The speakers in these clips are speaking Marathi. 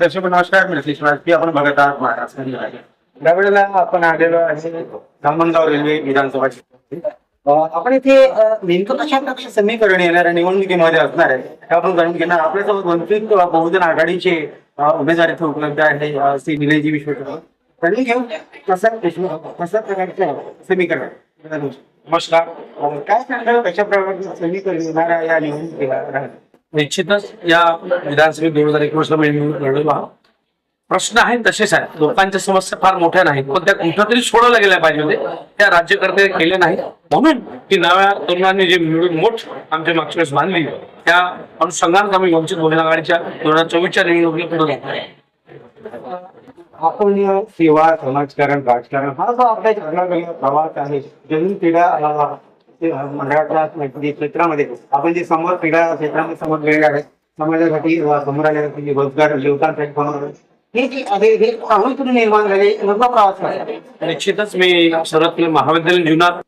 दर्शक नमस्कार मी रतीश राजकी आपण बघत आहात महाराष्ट्र त्यावेळेला आपण आलेलो आहे धामणगाव रेल्वे विधानसभा आपण इथे नेमकं कशा प्रकारचे समीकरण येणाऱ्या निवडणुकीमध्ये असणार आहे. हे आपण जाणून घेणार आपल्यासोबत वंचित बहुजन आघाडीचे उमेदवार इथे उपलब्ध आहे श्री निलेजी विश्वकर्मा. त्यांनी घेऊन कसं कशा प्रकारचं समीकरण. नमस्कार. काय सांगाल कशा प्रकारचं समीकरण येणाऱ्या या निवडणुकीला? राहणार निश्चितच या विधानसभेत दोन हजार एकवीस ला निवडणूक लढवला. प्रश्न आहेत तसेच आहेत. लोकांच्या समस्या फार मोठ्या नाहीत. पण त्या कुठं तरी सोडवल्या गेल्या पाहिजे होते त्या राज्यकर्ते केले नाहीत. म्हणून की नव्या तरुणांनी जे मिळून मोठ आमच्या मागच्या वेळेस बांधली त्या अनुषंगाने आम्ही वंचित बहुजन आघाडीच्या दोन हजार चोवीसच्या निवडणुकीला पुढे आपण सेवा समाजकारण राजकारण हा जो आपल्या प्रवास आहे जमीन मंडळाच्या क्षेत्रामध्ये आपण जे समोर क्रीडा क्षेत्रामध्ये समोर गेलेले आहेत समाजासाठी समोर आलेले रोजगार युवकांसाठी समोर हे जे आहे हे निर्माण झाले प्रवास आहे निश्चितच मी सर्वात महाविद्यालयीन जीवनात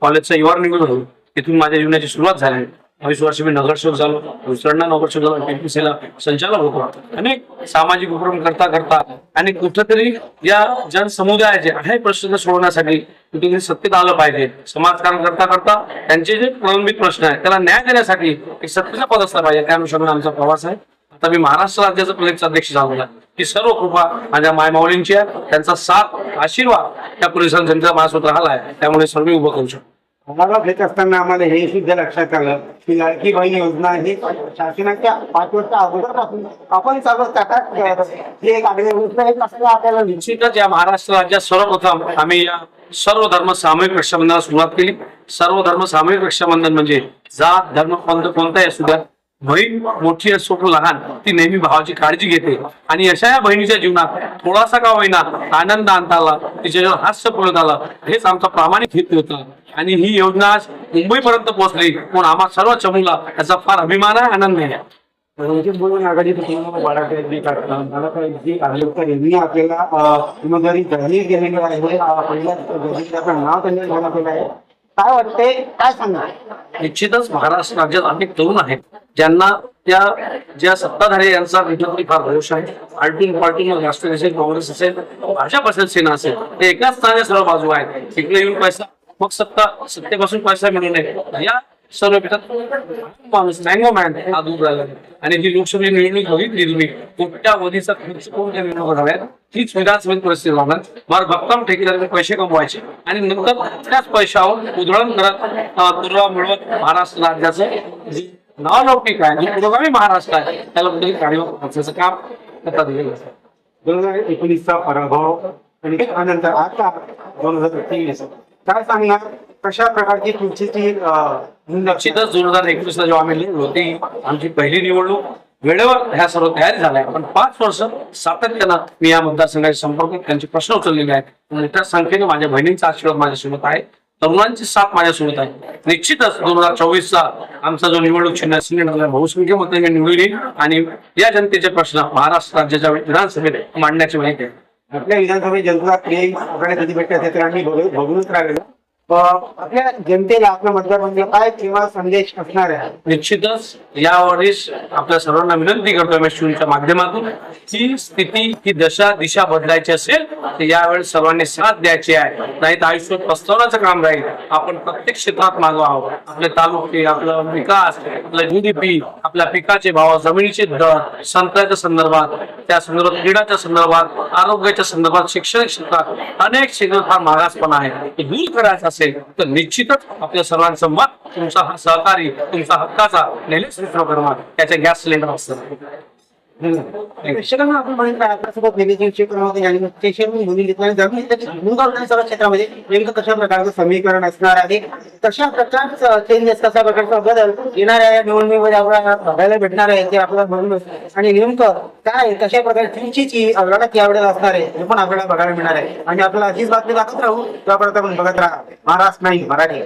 कॉलेजचा युवा निघून होतो तिथून माझ्या जीवनाची सुरुवात झाली. बावीस वर्ष मी नगरसेवक झालो. दुसऱ्यांना नगरसेवक झालो टीपीसीला संचालक होतो. अनेक सामाजिक उपक्रम करता करता आणि कुठंतरी या जनसमुदायाचे अनेक प्रश्न सोडवण्यासाठी कुठेतरी सत्तेत आलं पाहिजे. समाजकारण करता करता त्यांचे जे प्रलंबित प्रश्न आहेत त्याला न्याय देण्यासाठी एक सत्तेचा पद असला पाहिजे. त्या अनुषंगाने आमचा प्रवास आहे. आता मी महाराष्ट्र राज्याचा प्रदेशचा अध्यक्ष झालेला की सर्व कृपा माझ्या मायमाऊलींची आहे. त्यांचा साथ आशीर्वाद त्या पोलिसांचा त्यांचा माझ्यासोबत राहिला आहे. त्यामुळे सर्व मी उभं करू शकतो. आम्हाला घेत असताना आम्हाला हे सुद्धा लक्षात आलं. की लाडकी बहीण योजना ही शासनाच्या पाच वर्ष अगोदरपासून आपण चालवत टाकत ही एक आगळी गोष्ट आहे असं आपल्याला निश्चितच या महाराष्ट्र राज्यात सर्वप्रथम आम्ही या सर्व धर्म सामूहिक रक्षाबंधनाला सुरुवात केली. सर्व धर्म सामूहिक रक्षाबंधन म्हणजे जात धर्म पंथ कोणताही असू द्या बहीण मोठी असो लहान ती नेहमी भावाची काळजी घेते. आणि अशा या बहिणीच्या जीवनात थोडासा का होईना आनंद आणता आला तिच्या हास्य पुरत आलं हेच आमचा प्रामाणिक हित होतं. आणि ही योजना आज मुंबईपर्यंत पोहोचली. म्हणून आम्हा सर्व चमूला याचा फार अभिमान आहे आनंद आहे. वंचित आघाडीचं तुम्हाला बाळासाहेबजी आपल्याला उमेदवारी जाहीर केलेली आहे. अं, पहिल्या नाव त्यांनी जाहीर केलं आहे. काय वाटते काय सांगा निश्चितच महाराष्ट्र राज्यात अनेक तरुण आहेत ज्यांना त्या ज्या सत्ताधारी यांचा कुठेतरी फार भरोसा आहे. आलटून मग राष्ट्रवादी असेल काँग्रेस असेल भाजप असेल सेना असेल ते एकाच स्थानाच्या सर्व बाजू आहेत. इकडे येऊन पैसा मग सत्ता सत्तेपासून पैसा मिळू नये. या सर्व पिठात माणूस मँगो मॅन हा दूर राहिला आणि जी लोकसभेची निवडणूक बघितली तुम्ही कोट्यावधीचा खर्च करून त्या निवडणुका हव्यात हीच विधानसभेत परिस्थिती राहणार फार भक्कम ठेकेदारांनी पैसे कमवायचे. आणि नंतर त्याच पैशावर उधळण करत तुरळा मिळवत महाराष्ट्र राज्याचं जे नावलौकिक आहे जे पुरोगामी महाराष्ट्र आहे त्याला कुठेतरी काढीवर पोहोचण्याचं काम करता दिलेलं आहे. दोन हजार एकोणीसचा पराभव आणि त्यानंतर आता दोन हजार तेवीस काय सांगणार? कशा प्रकारची तुमची निश्चितच दोन हजार एकवीस ला जेव्हा आम्ही लिहिलो होती आमची पहिली निवडणूक वेळेवर ह्या सर्व तयारी झाल्या. पण पाच वर्ष सातत्यानं मी या मतदारसंघाचे संपर्क त्यांचे प्रश्न उचललेले आहेत. मोठ्या संख्येने माझ्या बहिणींचा आशीर्वाद माझ्यासोबत आहे. तरुणांची साथ माझ्यासोबत आहे. निश्चितच दोन हजार चोवीस चा आमचा जो निवडणूक चिन्ह सिलेंडर बहुसंख्य मते मी निवडून येईल. आणि या जनतेचे प्रश्न महाराष्ट्र राज्याच्या विधानसभेत मांडण्याची माहिती आहे. आपल्या विधानसभेत जनता आपल्याला कधी तर आम्ही बघू- बघूनच राहिलेलो. आपल्या जनतेला आपल्या म्हणजे काय किंवा संदेश असणार आहे? निश्चितच. यावेळेस आपल्या सर्वांना विनंती करतो एम एस माध्यमातून ही स्थिती ही दशा दिशा बदलायची असेल तर यावेळेस सर्वांनी साथ द्यायची आहे. नाही तर आयुष्य पस्तवण्याचं काम राहील. आपण प्रत्येक क्षेत्रात मागो आहोत आपले तालुके आपलं विकास आपलं जीडीपी आपल्या पिकाचे भाव जमिनीचे दर संत्र्याच्या संदर्भात त्या संदर्भात क्रीडाच्या संदर्भात आरोग्याच्या संदर्भात शैक्षणिक क्षेत्रात अनेक क्षेत्रात हा मागासपणा आहे. दूर करायचं असेल तर निश्चितच आपल्या सर्वांचं मत तुमचा हा सहकारी तुमचा हक्काचा नेहमीच त्याचे गॅस सिलेंडर असतं प्रेक्षकांना आपण बघितलं आपल्यासोबत निलेश क्षेत्रामध्ये आणि आणि जाणून घेतलं क्षेत्रामध्ये नेमकं कशा प्रकारचं समीकरण असणार आहे कशा प्रकारचं चेंजेस कशा प्रकारचा बदल येणाऱ्या या निवडणुकीमध्ये आपल्याला बघायला भेटणार आहे ते आपल्याला म्हणून आणि नेमकं काय कशा प्रकारे तुमची लढत यावेळेला असणार आहे हे पण आपल्याला बघायला मिळणार आहे. आणि आपल्याला अशीच बातमी दाखवत राहू त्यापर्यंत आपण बघत राहा. महाराष्ट्र नाही मराठी.